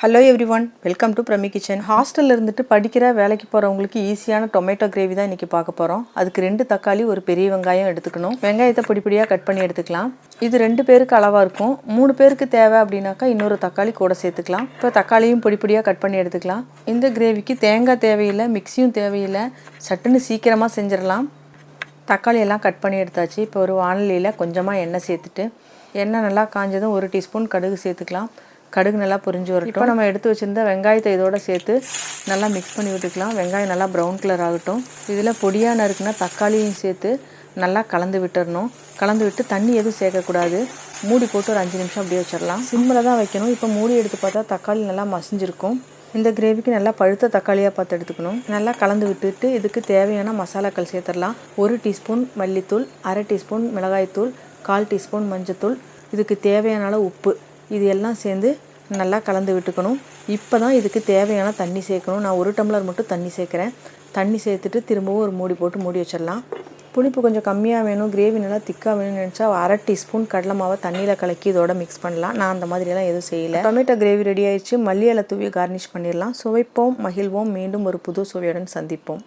Hello everyone welcome to பிரமி kitchen ஹாஸ்டலில் இருந்துட்டு படிக்கிற வேலைக்கு போகிறவங்களுக்கு ஈஸியான டொமேட்டோ கிரேவி தான் இன்றைக்கி பார்க்க போகிறோம் அதுக்கு ரெண்டு தக்காளி ஒரு பெரிய வெங்காயம் எடுத்துக்கணும். வெங்காயத்தை பொடிப்படியாக கட் பண்ணி எடுத்துக்கலாம். இது ரெண்டு பேருக்கு அளவாக இருக்கும். மூணு பேருக்கு தேவை அப்படின்னாக்கா இன்னொரு தக்காளி கூட சேர்த்துக்கலாம். இப்போ தக்காளியும் பொடிப்படியாக கட் பண்ணி எடுத்துக்கலாம். இந்த கிரேவிக்கு தேங்காய் தேவையில்லை மிக்சியும் தேவையில்லை. சட்டுன்னு சீக்கிரமாக செஞ்சிடலாம். தக்காளி எல்லாம் கட் பண்ணி எடுத்தாச்சு. இப்போ ஒரு வானலியில் கொஞ்சமாக எண்ணெய் சேர்த்துட்டு எண்ணெய் நல்லா காஞ்சதும் ஒரு டீஸ்பூன் கடுகு சேர்த்துக்கலாம். கடுகு நல்லா பொரிஞ்சு வரட்டும். இப்போ நம்ம எடுத்து வச்சுருந்த வெங்காயத்தை இதோட சேர்த்து நல்லா மிக்ஸ் பண்ணி விட்டுக்கலாம். வெங்காயம் நல்லா ப்ரௌன் கலர் ஆகட்டும். இதில் பொடியாக நறுக்குனா தக்காளியும் சேர்த்து நல்லா கலந்து விட்டுறணும். கலந்து விட்டு தண்ணி எதுவும் சேர்க்கக்கூடாது. மூடி போட்டு ஒரு அஞ்சு நிமிஷம் அப்படியே வச்சிடலாம். சிம்மில் தான் வைக்கணும். இப்போ மூடி எடுத்து பார்த்தா தக்காளி நல்லா மசிஞ்சிருக்கும். இந்த கிரேவிக்கு நல்லா பழுத்த தக்காளியாக பார்த்து எடுத்துக்கணும். நல்லா கலந்து விட்டுட்டு இதுக்கு தேவையான மசாலாக்கள் சேர்த்துடலாம். ஒரு டீஸ்பூன் மல்லித்தூள் அரை டீஸ்பூன் மிளகாய்த்தூள் கால் டீஸ்பூன் மஞ்சத்தூள். இதுக்கு தேவையான அளவு உப்பு. இது எல்லாம் சேர்ந்து நல்லா கலந்து விட்டுக்கணும். இப்போ தான் இதுக்கு தேவையான தண்ணி சேர்க்கணும். நான் ஒரு டம்ளர் மட்டும் தண்ணி சேர்க்குறேன். தண்ணி சேர்த்துட்டு திரும்பவும் ஒரு மூடி போட்டு மூடி வச்சிடலாம். புளிப்பு கொஞ்சம் கம்மியாக வேணும். கிரேவி நல்லா திக்காக வேணும்னு நினச்சா அரை டீஸ்பூன் கடலை மாவை தண்ணியில் கலக்கி இதோட மிக்ஸ் பண்ணலாம். நான் அந்த மாதிரியெல்லாம் எதுவும் செய்யலை. டொமேட்டோ கிரேவி ரெடி ஆயிடுச்சு. மல்லி இலை தூவி கார்னிஷ் பண்ணிடலாம். சுவைப்போம் மகிழ்வோம். மீண்டும் ஒரு புது சுவையுடன் சந்திப்போம்.